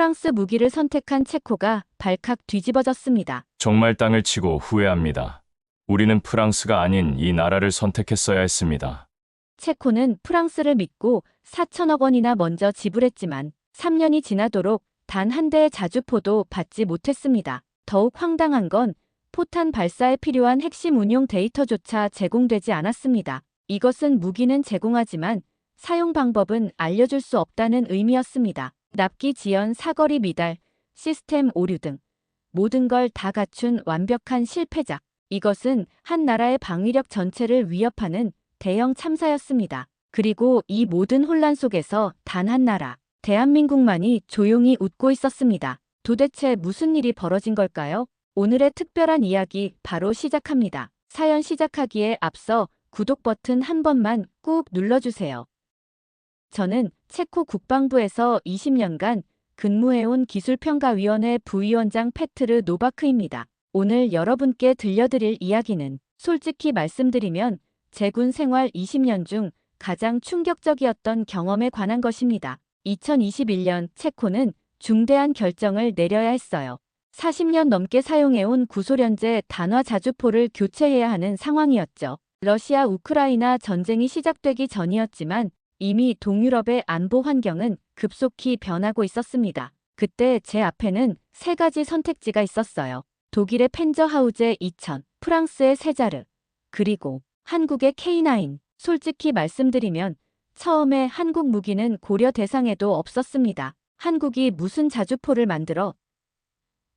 프랑스 무기를 선택한 체코가 발칵 뒤집어졌습니다. 정말 땅을 치고 후회합니다. 우리는 프랑스가 아닌 이 나라를 선택했어야 했습니다. 체코는 프랑스를 믿고 4천억 원이나 먼저 지불했지만 3년이 지나도록 단 한 대의 자주포도 받지 못했습니다. 더욱 황당한 건 포탄 발사에 필요한 핵심 운용 데이터조차 제공되지 않았습니다. 이것은 무기는 제공하지만 사용 방법은 알려줄 수 없다는 의미였습니다. 납기 지연 사거리 미달, 시스템 오류 등 모든 걸 다 갖춘 완벽한 실패작. 이것은 한 나라의 방위력 전체를 위협하는 대형 참사였습니다. 그리고 이 모든 혼란 속에서 단 한 나라, 대한민국만이 조용히 웃고 있었습니다. 도대체 무슨 일이 벌어진 걸까요? 오늘의 특별한 이야기 바로 시작합니다. 사연 시작하기에 앞서 구독 버튼 한 번만 꾹 눌러주세요. 저는 체코 국방부에서 20년간 근무해온 기술평가위원회 부위원장 페트르 노바크입니다. 오늘 여러분께 들려드릴 이야기는 솔직히 말씀드리면 제 군 생활 20년 중 가장 충격적이었던 경험에 관한 것입니다. 2021년 체코는 중대한 결정을 내려야 했어요. 40년 넘게 사용해온 구소련제 단화 자주포를 교체해야 하는 상황이었죠. 러시아 우크라이나 전쟁이 시작되기 전이었지만 이미 동유럽의 안보 환경은 급속히 변하고 있었습니다. 그때 제 앞에는 세 가지 선택지가 있었어요. 독일의 펜저하우제 2000, 프랑스의 세자르, 그리고 한국의 K9. 솔직히 말씀드리면 처음에 한국 무기는 고려 대상에도 없었습니다. 한국이 무슨 자주포를 만들어?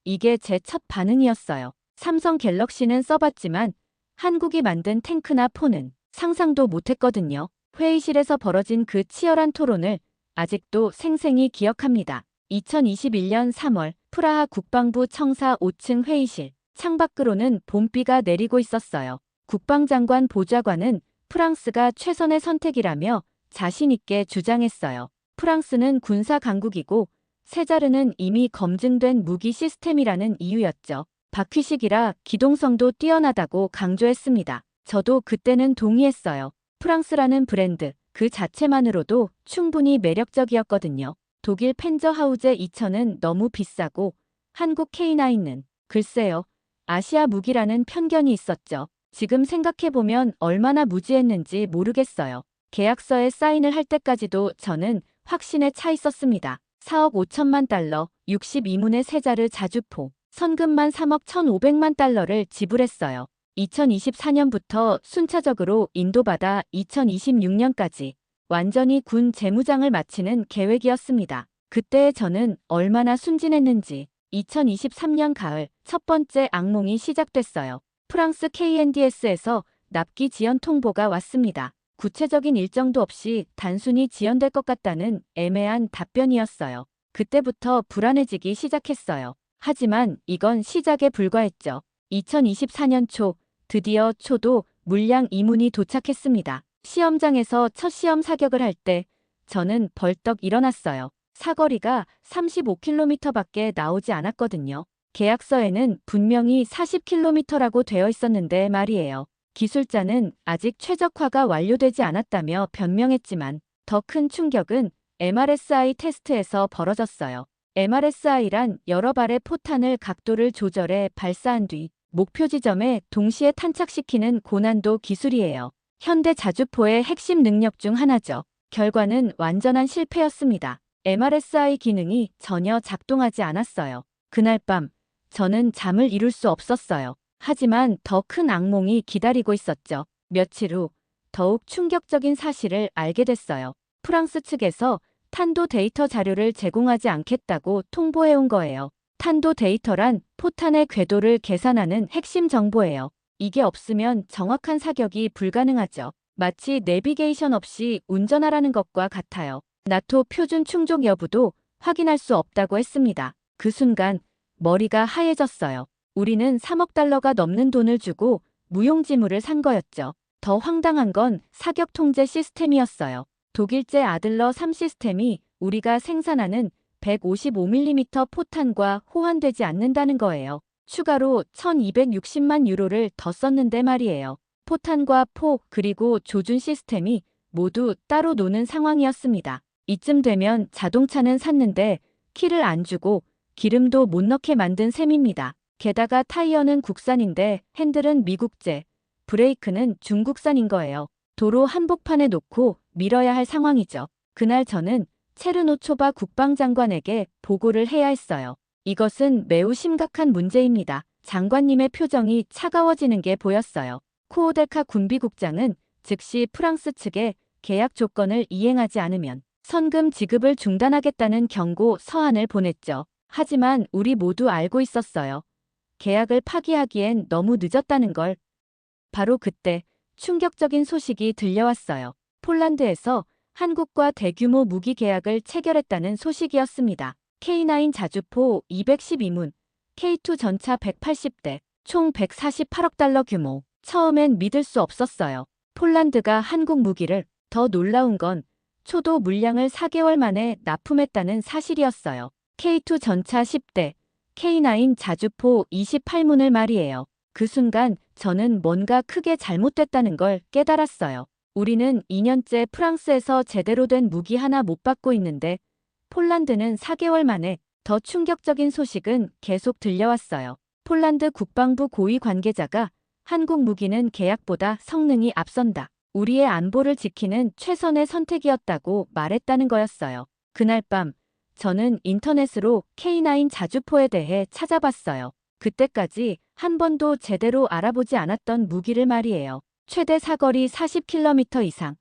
이게 제 첫 반응이었어요. 삼성 갤럭시는 써봤지만 한국이 만든 탱크나 포는 상상도 못했거든요. 회의실에서 벌어진 그 치열한 토론을 아직도 생생히 기억합니다. 2021년 3월 프라하 국방부 청사 5층 회의실 창밖으로는 봄비가 내리고 있었어요. 국방장관 보좌관은 프랑스가 최선의 선택이라며 자신있게 주장했어요. 프랑스는 군사 강국이고 세자르는 이미 검증된 무기 시스템이라는 이유였죠. 바퀴식이라 기동성도 뛰어나다고 강조했습니다. 저도 그때는 동의했어요. 프랑스라는 브랜드 그 자체만으로도 충분히 매력적이었거든요. 독일 펜저하우제 2000은 너무 비싸고 한국 K9은 글쎄요. 아시아 무기라는 편견이 있었죠. 지금 생각해보면 얼마나 무지했는지 모르겠어요. 계약서에 사인을 할 때까지도 저는 확신에 차 있었습니다. 4억 5천만 달러, 62문의 세자르 자주포, 선금만 3억 1,500만 달러를 지불했어요. 2024년부터 순차적으로 인도받아 2026년까지 완전히 군 재무장을 마치는 계획이었습니다. 그때 저는 얼마나 순진했는지 2023년 가을 첫 번째 악몽이 시작됐어요. 프랑스 KNDS에서 납기 지연 통보가 왔습니다. 구체적인 일정도 없이 단순히 지연될 것 같다는 애매한 답변이었어요. 그때부터 불안해지기 시작했어요. 하지만 이건 시작에 불과했죠. 2024년 초, 드디어 초도 물량 이문이 도착했습니다. 시험장에서 첫 시험 사격을 할 때 저는 벌떡 일어났어요. 사거리가 35km밖에 나오지 않았거든요. 계약서에는 분명히 40km라고 되어 있었는데 말이에요. 기술자는 아직 최적화가 완료되지 않았다며 변명했지만 더 큰 충격은 MRSI 테스트에서 벌어졌어요. MRSI란 여러 발의 포탄을 각도를 조절해 발사한 뒤 목표 지점에 동시에 탄착시키는 고난도 기술이에요. 현대 자주포의 핵심 능력 중 하나죠. 결과는 완전한 실패였습니다. MRSI 기능이 전혀 작동하지 않았어요. 그날 밤 저는 잠을 이룰 수 없었어요. 하지만 더 큰 악몽이 기다리고 있었죠. 며칠 후 더욱 충격적인 사실을 알게 됐어요. 프랑스 측에서 탄도 데이터 자료를 제공하지 않겠다고 통보해온 거예요. 탄도 데이터란 포탄의 궤도를 계산하는 핵심 정보예요. 이게 없으면 정확한 사격이 불가능하죠. 마치 내비게이션 없이 운전하라는 것과 같아요. 나토 표준 충족 여부도 확인할 수 없다고 했습니다. 그 순간 머리가 하얘졌어요. 우리는 3억 달러가 넘는 돈을 주고 무용지물을 산 거였죠. 더 황당한 건 사격 통제 시스템이었어요. 독일제 아들러 3 시스템이 우리가 생산하는 155mm 포탄과 호환되지 않는다는 거예요. 추가로 1260만 유로를 더 썼는데 말이에요. 포탄과 포 그리고 조준 시스템이 모두 따로 노는 상황이었습니다. 이쯤 되면 자동차는 샀는데 키를 안 주고 기름도 못 넣게 만든 셈입니다. 게다가 타이어는 국산인데 핸들은 미국제, 브레이크는 중국산인 거예요. 도로 한복판에 놓고 밀어야 할 상황이죠. 그날 저는 체르노초바 국방장관에게 보고를 해야 했어요. 이것은 매우 심각한 문제입니다. 장관님의 표정이 차가워지는 게 보였어요. 코오델카 군비국장은 즉시 프랑스 측에 계약 조건을 이행하지 않으면 선금 지급을 중단하겠다는 경고 서한을 보냈죠. 하지만 우리 모두 알고 있었어요. 계약을 파기하기엔 너무 늦었다는 걸. 바로 그때 충격적인 소식이 들려왔어요. 폴란드에서 한국과 대규모 무기 계약을 체결했다는 소식이었습니다. K9 자주포 212문, K2 전차 180대, 총 148억 달러 규모. 처음엔 믿을 수 없었어요. 폴란드가 한국 무기를 더 놀라운 건 초도 물량을 4개월 만에 납품했다는 사실이었어요. K2 전차 10대, K9 자주포 28문을 말이에요. 그 순간 저는 뭔가 크게 잘못됐다는 걸 깨달았어요. 우리는 2년째 프랑스에서 제대로 된 무기 하나 못 받고 있는데 폴란드는 4개월 만에 더 충격적인 소식은 계속 들려왔어요. 폴란드 국방부 고위 관계자가 한국 무기는 계약보다 성능이 앞선다. 우리의 안보를 지키는 최선의 선택이었다고 말했다는 거였어요. 그날 밤 저는 인터넷으로 K9 자주포에 대해 찾아봤어요. 그때까지 한 번도 제대로 알아보지 않았던 무기를 말이에요. 최대 사거리 40km 이상,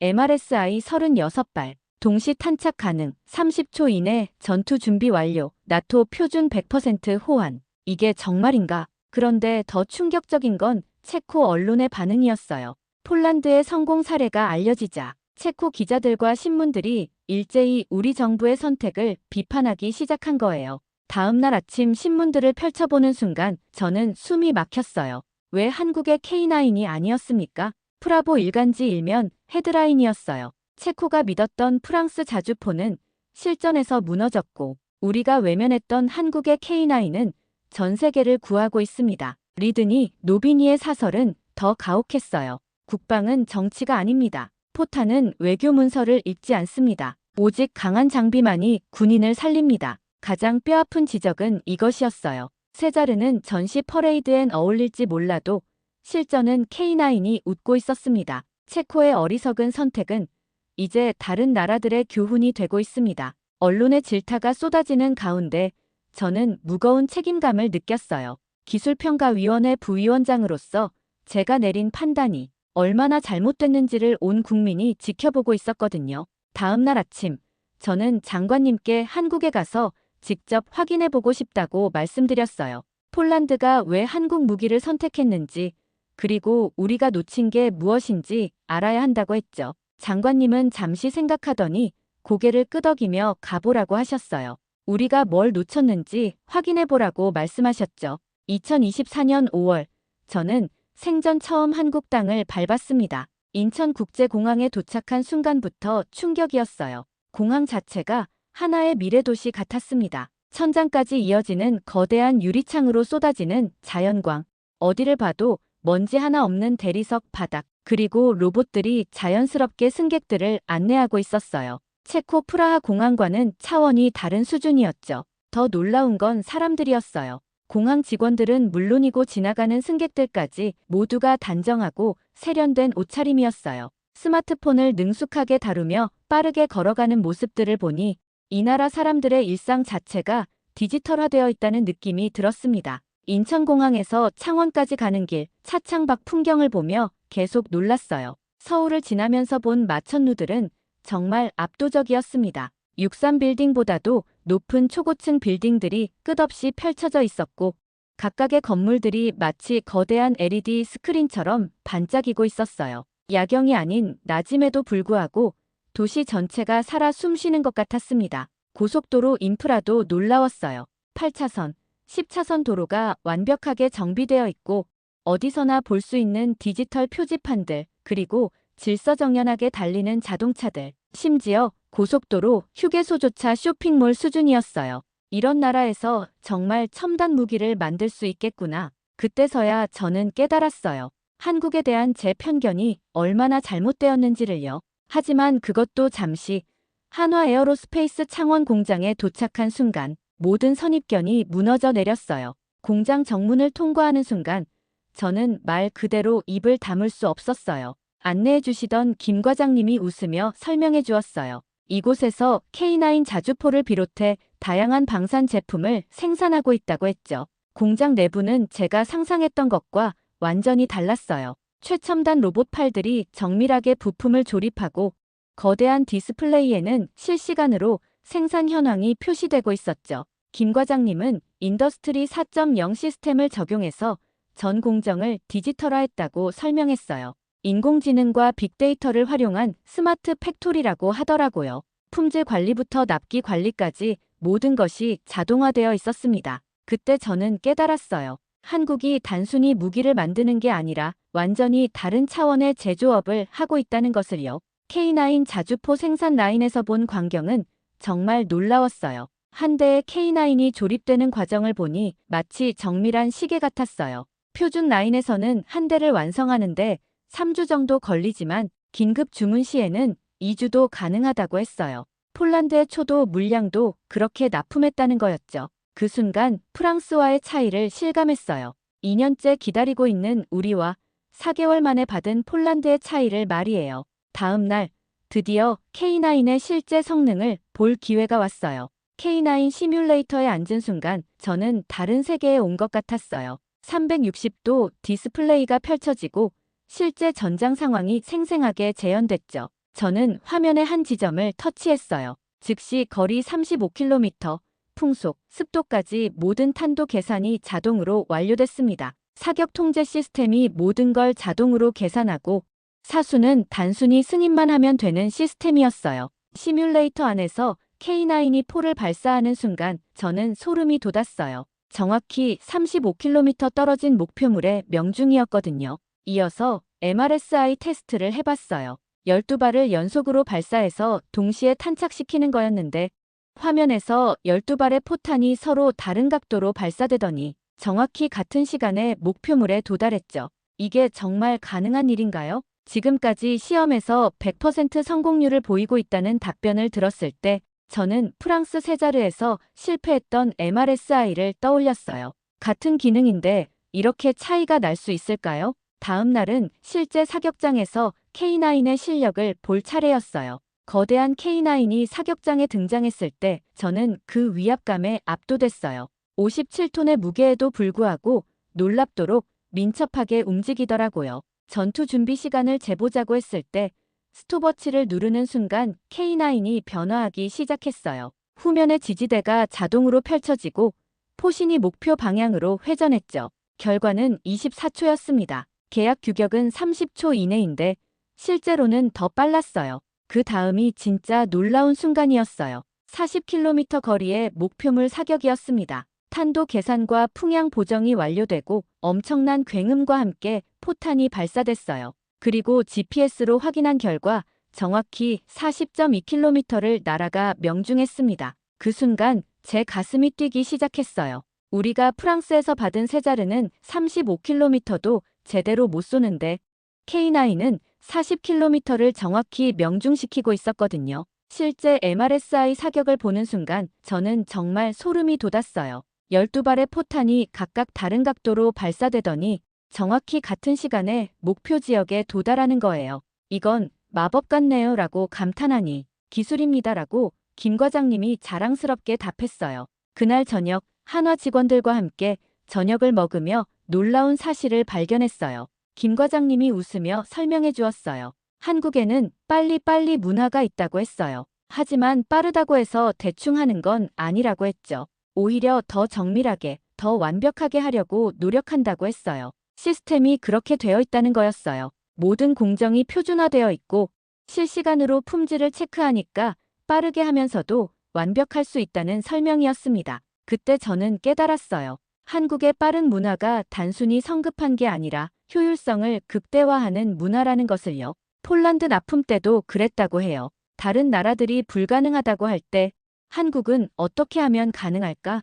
MRSI 36발, 동시 탄착 가능, 30초 이내 전투 준비 완료, 나토 표준 100% 호환. 이게 정말인가? 그런데 더 충격적인 건 체코 언론의 반응이었어요. 폴란드의 성공 사례가 알려지자 체코 기자들과 신문들이 일제히 우리 정부의 선택을 비판하기 시작한 거예요. 다음 날 아침 신문들을 펼쳐보는 순간 저는 숨이 막혔어요. 왜 한국의 K9이 아니었습니까? 프라보 일간지 일면 헤드라인이었어요. 체코가 믿었던 프랑스 자주포는 실전에서 무너졌고 우리가 외면했던 한국의 K9은 전 세계를 구하고 있습니다. 리드니 노비니의 사설은 더 가혹했어요. 국방은 정치가 아닙니다. 포탄은 외교 문서를 읽지 않습니다. 오직 강한 장비만이 군인을 살립니다. 가장 뼈아픈 지적은 이것이었어요. 세자르는 전시 퍼레이드엔 어울릴지 몰라도 실전은 K9이 웃고 있었습니다. 체코의 어리석은 선택은 이제 다른 나라들의 교훈이 되고 있습니다. 언론의 질타가 쏟아지는 가운데 저는 무거운 책임감을 느꼈어요. 기술평가위원회 부위원장으로서 제가 내린 판단이 얼마나 잘못됐는지를 온 국민이 지켜보고 있었거든요. 다음 날 아침, 저는 장관님께 한국에 가서 직접 확인해 보고 싶다고 말씀드렸어요. 폴란드가 왜 한국 무기를 선택했는지, 그리고 우리가 놓친 게 무엇인지 알아야 한다고 했죠. 장관님은 잠시 생각하더니 고개를 끄덕이며 가보라고 하셨어요. 우리가 뭘 놓쳤는지 확인해 보라고 말씀하셨죠. 2024년 5월, 저는 생전 처음 한국 땅을 밟았습니다. 인천국제공항에 도착한 순간부터 충격이었어요. 공항 자체가 하나의 미래도시 같았습니다. 천장까지 이어지는 거대한 유리창으로 쏟아지는 자연광. 어디를 봐도 먼지 하나 없는 대리석 바닥. 그리고 로봇들이 자연스럽게 승객들을 안내하고 있었어요. 체코 프라하 공항과는 차원이 다른 수준이었죠. 더 놀라운 건 사람들이었어요. 공항 직원들은 물론이고 지나가는 승객들까지 모두가 단정하고 세련된 옷차림이었어요. 스마트폰을 능숙하게 다루며 빠르게 걸어가는 모습들을 보니 이 나라 사람들의 일상 자체가 디지털화되어 있다는 느낌이 들었습니다. 인천공항에서 창원까지 가는 길 차창 밖 풍경을 보며 계속 놀랐어요. 서울을 지나면서 본 마천루들은 정말 압도적이었습니다. 63빌딩보다도 높은 초고층 빌딩들이 끝없이 펼쳐져 있었고 각각의 건물들이 마치 거대한 LED 스크린처럼 반짝이고 있었어요. 야경이 아닌 낮임에도 불구하고 도시 전체가 살아 숨쉬는 것 같았습니다. 고속도로 인프라도 놀라웠어요. 8차선, 10차선 도로가 완벽하게 정비되어 있고 어디서나 볼 수 있는 디지털 표지판들, 그리고 질서정연하게 달리는 자동차들, 심지어 고속도로, 휴게소조차 쇼핑몰 수준이었어요. 이런 나라에서 정말 첨단 무기를 만들 수 있겠구나. 그때서야 저는 깨달았어요. 한국에 대한 제 편견이 얼마나 잘못되었는지를요. 하지만 그것도 잠시 한화 에어로스페이스 창원 공장에 도착한 순간 모든 선입견이 무너져 내렸어요. 공장 정문을 통과하는 순간 저는 말 그대로 입을 다물 수 없었어요. 안내해 주시던 김 과장님이 웃으며 설명해 주었어요. 이곳에서 K9 자주포를 비롯해 다양한 방산 제품을 생산하고 있다고 했죠. 공장 내부는 제가 상상했던 것과 완전히 달랐어요. 최첨단 로봇 팔들이 정밀하게 부품을 조립하고 거대한 디스플레이에는 실시간으로 생산 현황이 표시되고 있었죠. 김 과장님은 인더스트리 4.0 시스템을 적용해서 전 공정을 디지털화했다고 설명했어요. 인공지능과 빅데이터를 활용한 스마트 팩토리라고 하더라고요. 품질 관리부터 납기 관리까지 모든 것이 자동화되어 있었습니다. 그때 저는 깨달았어요. 한국이 단순히 무기를 만드는 게 아니라 완전히 다른 차원의 제조업을 하고 있다는 것을요. K9 자주포 생산 라인에서 본 광경은 정말 놀라웠어요. 한 대의 K9이 조립되는 과정을 보니 마치 정밀한 시계 같았어요. 표준 라인에서는 한 대를 완성하는데 3주 정도 걸리지만 긴급 주문 시에는 2주도 가능하다고 했어요. 폴란드의 초도 물량도 그렇게 납품했다는 거였죠. 그 순간 프랑스와의 차이를 실감했어요. 2년째 기다리고 있는 우리와 4개월 만에 받은 폴란드의 차이를 말이에요. 다음 날 드디어 K9의 실제 성능을 볼 기회가 왔어요. K9 시뮬레이터에 앉은 순간 저는 다른 세계에 온 것 같았어요. 360도 디스플레이가 펼쳐지고 실제 전장 상황이 생생하게 재현됐죠. 저는 화면의 한 지점을 터치했어요. 즉시 거리 35km, 풍속, 습도까지 모든 탄도 계산이 자동으로 완료됐습니다. 사격 통제 시스템이 모든 걸 자동으로 계산하고 사수는 단순히 승인만 하면 되는 시스템이었어요. 시뮬레이터 안에서 K9이 포를 발사하는 순간 저는 소름이 돋았어요. 정확히 35km 떨어진 목표물의 명중이었거든요. 이어서 MRSI 테스트를 해봤어요. 12발을 연속으로 발사해서 동시에 탄착시키는 거였는데 화면에서 12발의 포탄이 서로 다른 각도로 발사되더니 정확히 같은 시간에 목표물에 도달했죠. 이게 정말 가능한 일인가요? 지금까지 시험에서 100% 성공률을 보이고 있다는 답변을 들었을 때 저는 프랑스 세자르에서 실패했던 MRSI를 떠올렸어요. 같은 기능인데 이렇게 차이가 날 수 있을까요? 다음 날은 실제 사격장에서 K9의 실력을 볼 차례였어요. 거대한 K9이 사격장에 등장했을 때 저는 그 위압감에 압도됐어요. 57톤의 무게에도 불구하고 놀랍도록 민첩하게 움직이더라고요. 전투 준비 시간을 재보자고 했을 때 스톱워치를 누르는 순간 K9이 변화하기 시작했어요. 후면의 지지대가 자동으로 펼쳐지고 포신이 목표 방향으로 회전했죠. 결과는 24초였습니다. 계약 규격은 30초 이내인데 실제로는 더 빨랐어요. 그 다음이 진짜 놀라운 순간이었어요. 40km 거리의 목표물 사격이었습니다. 탄도 계산과 풍향 보정이 완료되고 엄청난 굉음과 함께 포탄이 발사됐어요. 그리고 GPS로 확인한 결과 정확히 40.2km를 날아가 명중했습니다. 그 순간 제 가슴이 뛰기 시작했어요. 우리가 프랑스에서 받은 세자르는 35km도 제대로 못 쏘는데 K9은 40km를 정확히 명중시키고 있었거든요. 실제 MRSI 사격을 보는 순간 저는 정말 소름이 돋았어요. 12발의 포탄이 각각 다른 각도로 발사되더니 정확히 같은 시간에 목표 지역에 도달하는 거예요. 이건 마법 같네요 라고 감탄하니 기술입니다 라고 김 과장님이 자랑스럽게 답했어요. 그날 저녁 한화 직원들과 함께 저녁을 먹으며 놀라운 사실을 발견했어요. 김 과장님이 웃으며 설명해 주었어요. 한국에는 빨리빨리 문화가 있다고 했어요. 하지만 빠르다고 해서 대충 하는 건 아니라고 했죠. 오히려 더 정밀하게, 더 완벽하게 하려고 노력한다고 했어요. 시스템이 그렇게 되어 있다는 거였어요. 모든 공정이 표준화되어 있고 실시간으로 품질을 체크하니까 빠르게 하면서도 완벽할 수 있다는 설명이었습니다. 그때 저는 깨달았어요. 한국의 빠른 문화가 단순히 성급한 게 아니라 효율성을 극대화하는 문화라는 것을요. 폴란드 납품 때도 그랬다고 해요. 다른 나라들이 불가능하다고 할 때 한국은 어떻게 하면 가능할까?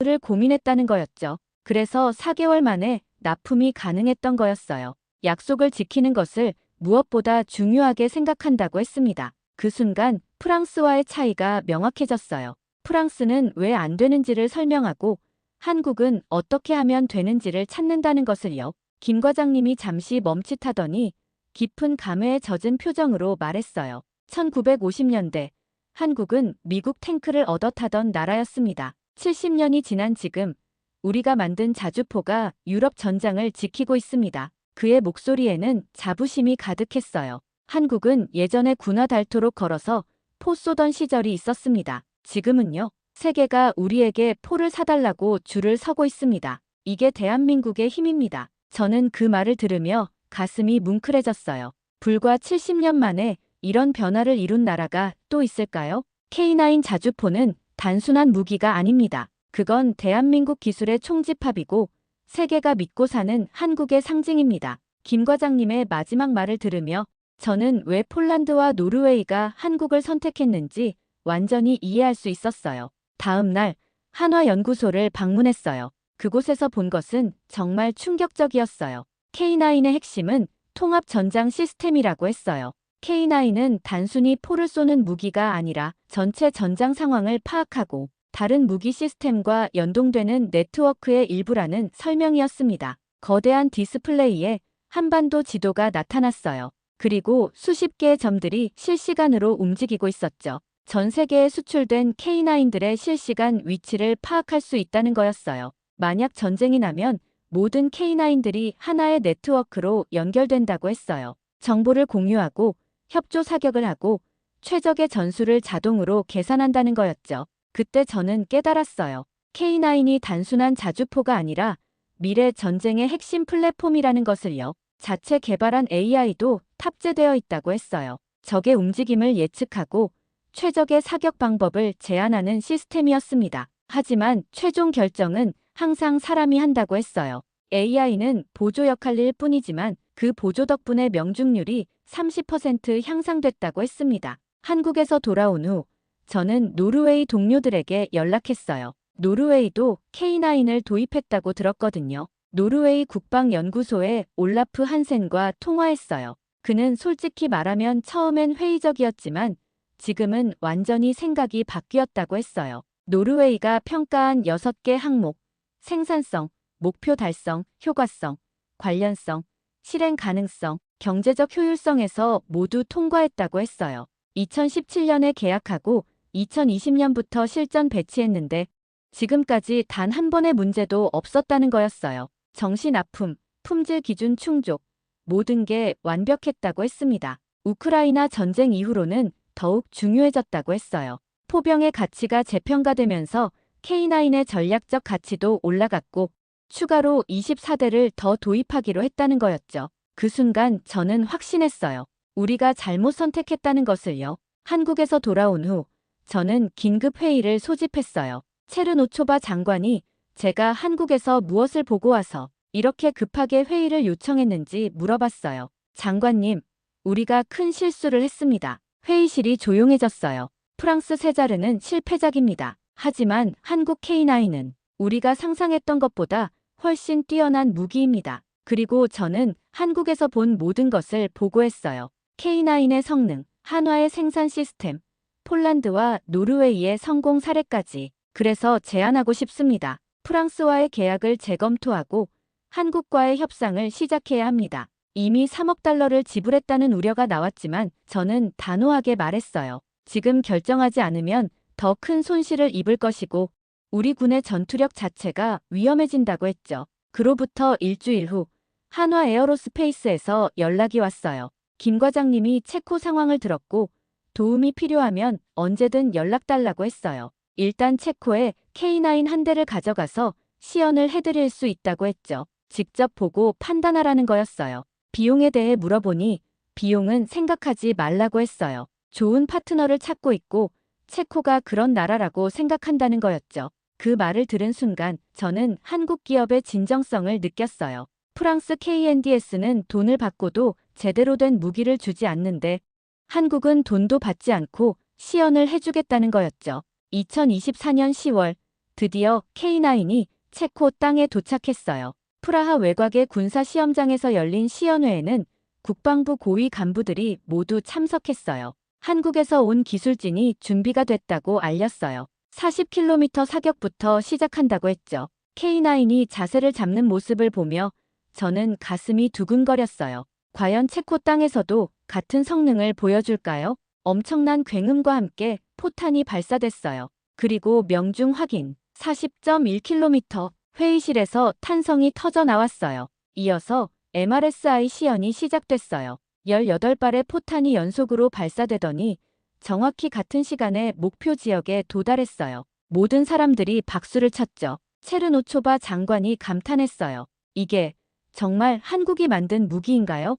를 고민했다는 거였죠. 그래서 4개월 만에 납품이 가능했던 거였어요. 약속을 지키는 것을 무엇보다 중요하게 생각한다고 했습니다. 그 순간 프랑스와의 차이가 명확해졌어요. 프랑스는 왜 안 되는지를 설명하고 한국은 어떻게 하면 되는지를 찾는다는 것을요. 김 과장님이 잠시 멈칫하더니 깊은 감회에 젖은 표정으로 말했어요. 1950년대 한국은 미국 탱크를 얻어 타던 나라였습니다. 70년이 지난 지금 우리가 만든 자주포가 유럽 전장을 지키고 있습니다. 그의 목소리에는 자부심이 가득했어요. 한국은 예전에 군화 달토록 걸어서 포 쏘던 시절이 있었습니다. 지금은요. 세계가 우리에게 포를 사달라고 줄을 서고 있습니다. 이게 대한민국의 힘입니다. 저는 그 말을 들으며 가슴이 뭉클해졌어요. 불과 70년 만에 이런 변화를 이룬 나라가 또 있을까요? K9 자주포는 단순한 무기가 아닙니다. 그건 대한민국 기술의 총집합이고 세계가 믿고 사는 한국의 상징입니다. 김 과장님의 마지막 말을 들으며 저는 왜 폴란드와 노르웨이가 한국을 선택했는지 완전히 이해할 수 있었어요. 다음 날 한화연구소를 방문했어요. 그곳에서 본 것은 정말 충격적이었어요. K9의 핵심은 통합 전장 시스템이라고 했어요. K9은 단순히 포를 쏘는 무기가 아니라 전체 전장 상황을 파악하고 다른 무기 시스템과 연동되는 네트워크의 일부라는 설명이었습니다. 거대한 디스플레이에 한반도 지도가 나타났어요. 그리고 수십 개의 점들이 실시간으로 움직이고 있었죠. 전 세계에 수출된 K9들의 실시간 위치를 파악할 수 있다는 거였어요. 만약 전쟁이 나면 모든 K9들이 하나의 네트워크로 연결된다고 했어요. 정보를 공유하고 협조 사격을 하고 최적의 전술을 자동으로 계산한다는 거였죠. 그때 저는 깨달았어요. K9이 단순한 자주포가 아니라 미래 전쟁의 핵심 플랫폼이라는 것을요. 자체 개발한 AI도 탑재되어 있다고 했어요. 적의 움직임을 예측하고 최적의 사격 방법을 제안하는 시스템이었습니다. 하지만 최종 결정은 항상 사람이 한다고 했어요. AI는 보조 역할일 뿐이지만 그 보조 덕분에 명중률이 30% 향상됐다고 했습니다. 한국에서 돌아온 후 저는 노르웨이 동료들에게 연락했어요. 노르웨이도 K9을 도입했다고 들었거든요. 노르웨이 국방연구소의 올라프 한센과 통화했어요. 그는 솔직히 말하면 처음엔 회의적이었지만 지금은 완전히 생각이 바뀌었다고 했어요. 노르웨이가 평가한 6개 항목, 생산성, 목표 달성, 효과성, 관련성, 실행 가능성, 경제적 효율성에서 모두 통과했다고 했어요. 2017년에 계약하고 2020년부터 실전 배치했는데 지금까지 단 한 번의 문제도 없었다는 거였어요. 정신 아픔, 품질 기준 충족, 모든 게 완벽했다고 했습니다. 우크라이나 전쟁 이후로는 더욱 중요해졌다고 했어요. 포병의 가치가 재평가되면서 K9의 전략적 가치도 올라갔고 추가로 24대를 더 도입하기로 했다는 거였죠. 그 순간 저는 확신했어요. 우리가 잘못 선택했다는 것을요. 한국에서 돌아온 후 저는 긴급 회의를 소집했어요. 체르노초바 장관이 제가 한국에서 무엇을 보고 와서 이렇게 급하게 회의를 요청했는지 물어봤어요. 장관님, 우리가 큰 실수를 했습니다. 회의실이 조용해졌어요. 프랑스 세자르는 실패작입니다. 하지만 한국 K9은 우리가 상상했던 것보다 훨씬 뛰어난 무기입니다. 그리고 저는 한국에서 본 모든 것을 보고했어요. K9의 성능, 한화의 생산 시스템, 폴란드와 노르웨이의 성공 사례까지. 그래서 제안하고 싶습니다. 프랑스와의 계약을 재검토하고 한국과의 협상을 시작해야 합니다. 이미 3억 달러를 지불했다는 우려가 나왔지만 저는 단호하게 말했어요. 지금 결정하지 않으면 더 큰 손실을 입을 것이고 우리 군의 전투력 자체가 위험해진다고 했죠. 그로부터 일주일 후 한화 에어로스페이스에서 연락이 왔어요. 김 과장님이 체코 상황을 들었고 도움이 필요하면 언제든 연락 달라고 했어요. 일단 체코에 K9 한 대를 가져가서 시연을 해드릴 수 있다고 했죠. 직접 보고 판단하라는 거였어요. 비용에 대해 물어보니 비용은 생각하지 말라고 했어요. 좋은 파트너를 찾고 있고 체코가 그런 나라라고 생각한다는 거였죠. 그 말을 들은 순간 저는 한국 기업의 진정성을 느꼈어요. 프랑스 KNDS는 돈을 받고도 제대로 된 무기를 주지 않는데 한국은 돈도 받지 않고 시연을 해주겠다는 거였죠. 2024년 10월 드디어 K9이 체코 땅에 도착했어요. 프라하 외곽의 군사 시험장에서 열린 시연회에는 국방부 고위 간부들이 모두 참석했어요. 한국에서 온 기술진이 준비가 됐다고 알렸어요. 40km 사격부터 시작한다고 했죠. K9이 자세를 잡는 모습을 보며 저는 가슴이 두근거렸어요. 과연 체코 땅에서도 같은 성능을 보여줄까요? 엄청난 굉음과 함께 포탄이 발사됐어요. 그리고 명중 확인 40.1km 회의실에서 탄성이 터져 나왔어요. 이어서 MRSI 시연이 시작됐어요. 18발의 포탄이 연속으로 발사되더니 정확히 같은 시간에 목표 지역에 도달했어요. 모든 사람들이 박수를 쳤죠. 체르노초바 장관이 감탄했어요. 이게 정말 한국이 만든 무기인가요?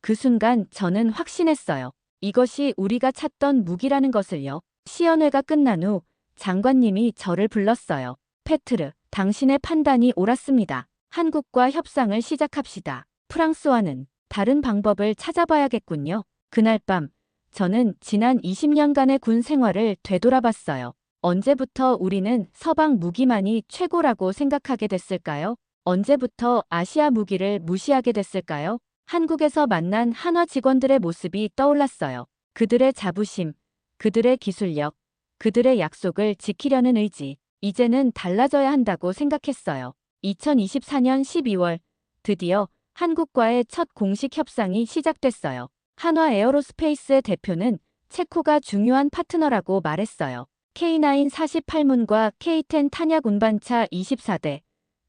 그 순간 저는 확신했어요. 이것이 우리가 찾던 무기라는 것을요. 시연회가 끝난 후 장관님이 저를 불렀어요. 페트르, 당신의 판단이 옳았습니다. 한국과 협상을 시작합시다. 프랑스와는 다른 방법을 찾아봐야겠군요. 그날 밤, 저는 지난 20년간의 군 생활을 되돌아봤어요. 언제부터 우리는 서방 무기만이 최고라고 생각하게 됐을까요? 언제부터 아시아 무기를 무시하게 됐을까요? 한국에서 만난 한화 직원들의 모습이 떠올랐어요. 그들의 자부심, 그들의 기술력, 그들의 약속을 지키려는 의지, 이제는 달라져야 한다고 생각했어요. 2024년 12월, 드디어 한국과의 첫 공식 협상이 시작됐어요. 한화 에어로스페이스의 대표는 체코가 중요한 파트너라고 말했어요. K9 48문과 K10 탄약 운반차 24대,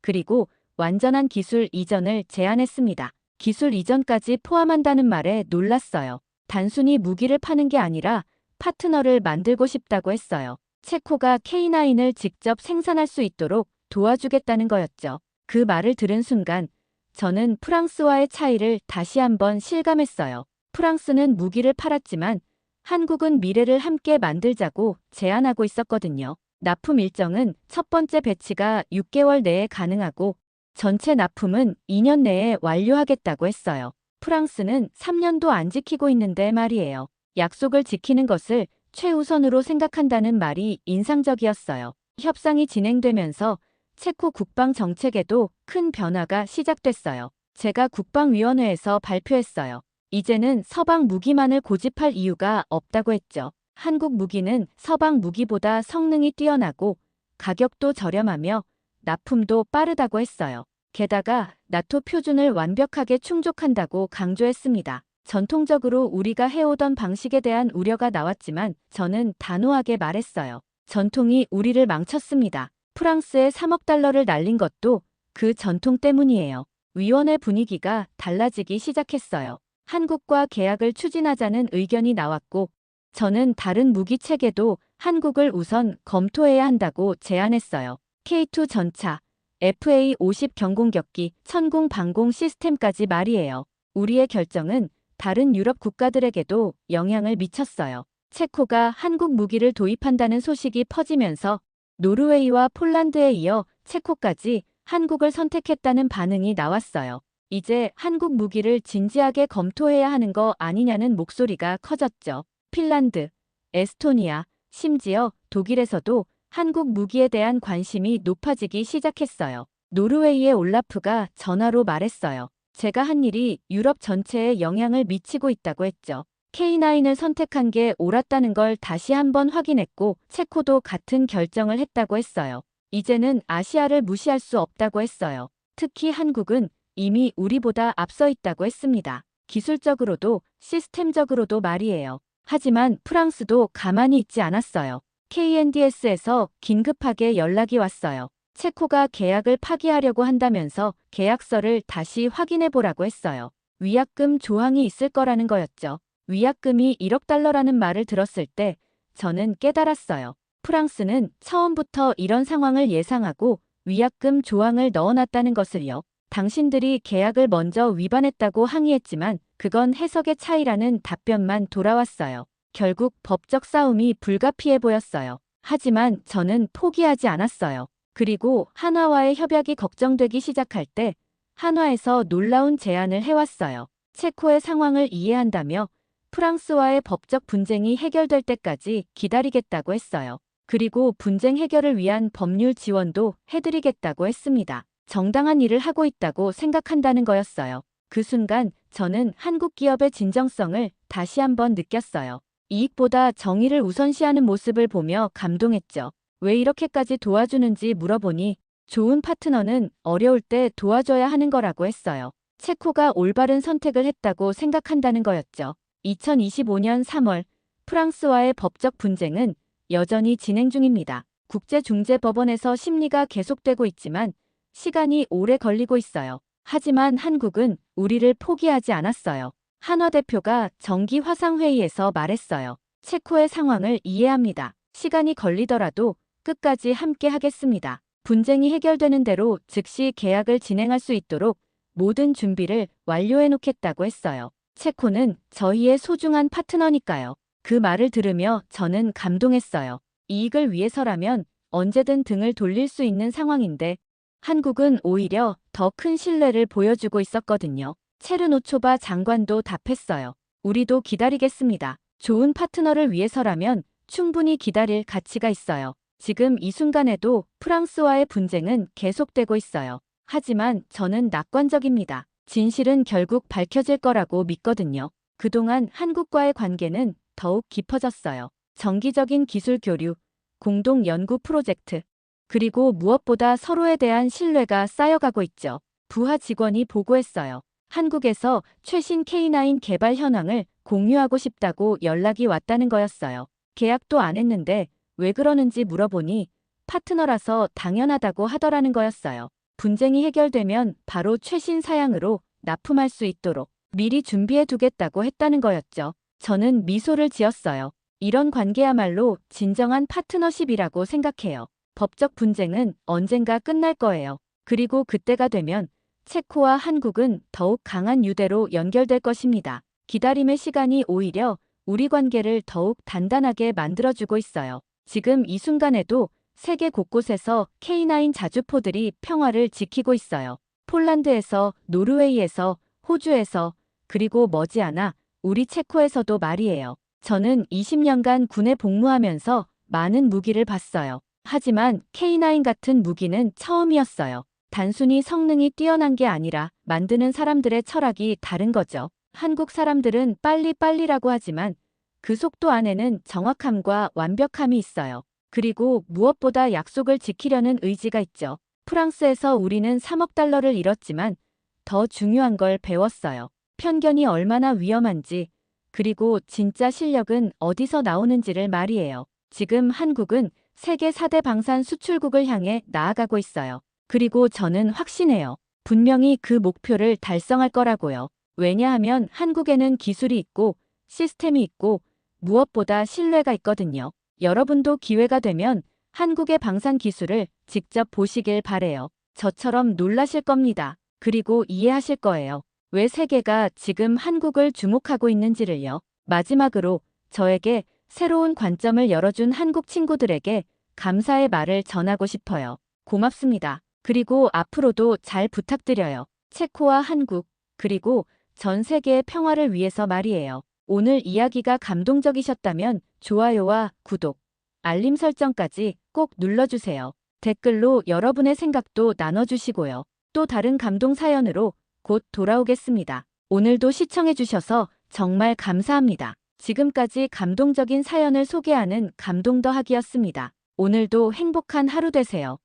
그리고 완전한 기술 이전을 제안했습니다. 기술 이전까지 포함한다는 말에 놀랐어요. 단순히 무기를 파는 게 아니라 파트너를 만들고 싶다고 했어요. 체코가 K9을 직접 생산할 수 있도록 도와주겠다는 거였죠. 그 말을 들은 순간 저는 프랑스와의 차이를 다시 한번 실감했어요. 프랑스는 무기를 팔았지만 한국은 미래를 함께 만들자고 제안하고 있었거든요. 납품 일정은 첫 번째 배치가 6개월 내에 가능하고 전체 납품은 2년 내에 완료하겠다고 했어요. 프랑스는 3년도 안 지키고 있는데 말이에요. 약속을 지키는 것을 최우선으로 생각한다는 말이 인상적이었어요. 협상이 진행되면서 체코 국방 정책에도 큰 변화가 시작됐어요. 제가 국방위원회에서 발표했어요. 이제는 서방 무기만을 고집할 이유가 없다고 했죠. 한국 무기는 서방 무기보다 성능이 뛰어나고 가격도 저렴하며 납품도 빠르다고 했어요. 게다가 나토 표준을 완벽하게 충족한다고 강조했습니다. 전통적으로 우리가 해오던 방식에 대한 우려가 나왔지만 저는 단호하게 말했어요. 전통이 우리를 망쳤습니다. 프랑스에 3억 달러를 날린 것도 그 전통 때문이에요. 위원회 분위기가 달라지기 시작했어요. 한국과 계약을 추진하자는 의견이 나왔고 저는 다른 무기 체계도 한국을 우선 검토해야 한다고 제안했어요. K2 전차, FA50 경공격기, 천공 방공 시스템까지 말이에요. 우리의 결정은 다른 유럽 국가들에게도 영향을 미쳤어요. 체코가 한국 무기를 도입한다는 소식이 퍼지면서 노르웨이와 폴란드에 이어 체코까지 한국을 선택했다는 반응이 나왔어요. 이제 한국 무기를 진지하게 검토해야 하는 거 아니냐는 목소리가 커졌죠. 핀란드, 에스토니아, 심지어 독일에서도 한국 무기에 대한 관심이 높아지기 시작했어요. 노르웨이의 올라프가 전화로 말했어요. 제가 한 일이 유럽 전체에 영향을 미치고 있다고 했죠. K9을 선택한 게 옳았다는 걸 다시 한번 확인했고 체코도 같은 결정을 했다고 했어요. 이제는 아시아를 무시할 수 없다고 했어요. 특히 한국은 이미 우리보다 앞서 있다고 했습니다. 기술적으로도 시스템적으로도 말이에요. 하지만 프랑스도 가만히 있지 않았어요. KNDS에서 긴급하게 연락이 왔어요. 체코가 계약을 파기하려고 한다면서 계약서를 다시 확인해 보라고 했어요. 위약금 조항이 있을 거라는 거였죠. 위약금이 1억 달러라는 말을 들었을 때 저는 깨달았어요. 프랑스는 처음부터 이런 상황을 예상하고 위약금 조항을 넣어놨다는 것을요. 당신들이 계약을 먼저 위반했다고 항의했지만 그건 해석의 차이라는 답변만 돌아왔어요. 결국 법적 싸움이 불가피해 보였어요. 하지만 저는 포기하지 않았어요. 그리고 한화와의 협약이 걱정되기 시작할 때 한화에서 놀라운 제안을 해왔어요. 체코의 상황을 이해한다며 프랑스와의 법적 분쟁이 해결될 때까지 기다리겠다고 했어요. 그리고 분쟁 해결을 위한 법률 지원도 해드리겠다고 했습니다. 정당한 일을 하고 있다고 생각한다는 거였어요. 그 순간 저는 한국 기업의 진정성을 다시 한번 느꼈어요. 이익보다 정의를 우선시하는 모습을 보며 감동했죠. 왜 이렇게까지 도와주는지 물어보니 좋은 파트너는 어려울 때 도와줘야 하는 거라고 했어요. 체코가 올바른 선택을 했다고 생각한다는 거였죠. 2025년 3월 프랑스와의 법적 분쟁은 여전히 진행 중입니다. 국제중재법원에서 심리가 계속되고 있지만 시간이 오래 걸리고 있어요. 하지만 한국은 우리를 포기하지 않았어요. 한화 대표가 정기 화상회의에서 말했어요. 체코의 상황을 이해합니다. 시간이 걸리더라도 끝까지 함께 하겠습니다. 분쟁이 해결되는 대로 즉시 계약을 진행할 수 있도록 모든 준비를 완료해 놓겠다고 했어요. 체코는 저희의 소중한 파트너니까요. 그 말을 들으며 저는 감동했어요. 이익을 위해서라면 언제든 등을 돌릴 수 있는 상황인데 한국은 오히려 더 큰 신뢰를 보여주고 있었거든요. 체르노초바 장관도 답했어요. 우리도 기다리겠습니다. 좋은 파트너를 위해서라면 충분히 기다릴 가치가 있어요. 지금 이 순간에도 프랑스와의 분쟁은 계속되고 있어요. 하지만 저는 낙관적입니다. 진실은 결국 밝혀질 거라고 믿거든요. 그동안 한국과의 관계는 더욱 깊어졌어요. 정기적인 기술 교류, 공동 연구 프로젝트, 그리고 무엇보다 서로에 대한 신뢰가 쌓여가고 있죠. 부하 직원이 보고했어요. 한국에서 최신 K9 개발 현황을 공유하고 싶다고 연락이 왔다는 거였어요. 계약도 안 했는데 왜 그러는지 물어보니 파트너라서 당연하다고 하더라는 거였어요. 분쟁이 해결되면 바로 최신 사양으로 납품할 수 있도록 미리 준비해 두겠다고 했다는 거였죠. 저는 미소를 지었어요. 이런 관계야말로 진정한 파트너십이라고 생각해요. 법적 분쟁은 언젠가 끝날 거예요. 그리고 그때가 되면 체코와 한국은 더욱 강한 유대로 연결될 것입니다. 기다림의 시간이 오히려 우리 관계를 더욱 단단하게 만들어주고 있어요. 지금 이 순간에도 세계 곳곳에서 K9 자주포들이 평화를 지키고 있어요. 폴란드에서, 노르웨이에서, 호주에서, 그리고 머지않아 우리 체코에서도 말이에요. 저는 20년간 군에 복무하면서 많은 무기를 봤어요. 하지만 K9 같은 무기는 처음이었어요. 단순히 성능이 뛰어난 게 아니라 만드는 사람들의 철학이 다른 거죠. 한국 사람들은 빨리빨리라고 하지만 그 속도 안에는 정확함과 완벽함이 있어요. 그리고 무엇보다 약속을 지키려는 의지가 있죠. 프랑스에서 우리는 3억 달러를 잃었지만 더 중요한 걸 배웠어요. 편견이 얼마나 위험한지, 그리고 진짜 실력은 어디서 나오는지를 말이에요. 지금 한국은 세계 4대 방산 수출국을 향해 나아가고 있어요. 그리고 저는 확신해요. 분명히 그 목표를 달성할 거라고요. 왜냐하면 한국에는 기술이 있고 시스템이 있고 무엇보다 신뢰가 있거든요. 여러분도 기회가 되면 한국의 방산 기술을 직접 보시길 바래요. 저처럼 놀라실 겁니다. 그리고 이해하실 거예요. 왜 세계가 지금 한국을 주목하고 있는지를요. 마지막으로 저에게 새로운 관점을 열어준 한국 친구들에게 감사의 말을 전하고 싶어요. 고맙습니다. 그리고 앞으로도 잘 부탁드려요. 체코와 한국, 그리고 전 세계의 평화를 위해서 말이에요. 오늘 이야기가 감동적이셨다면 좋아요와 구독, 알림 설정까지 꼭 눌러주세요. 댓글로 여러분의 생각도 나눠주시고요. 또 다른 감동 사연으로 곧 돌아오겠습니다. 오늘도 시청해주셔서 정말 감사합니다. 지금까지 감동적인 사연을 소개하는 감동 더하기였습니다. 오늘도 행복한 하루 되세요.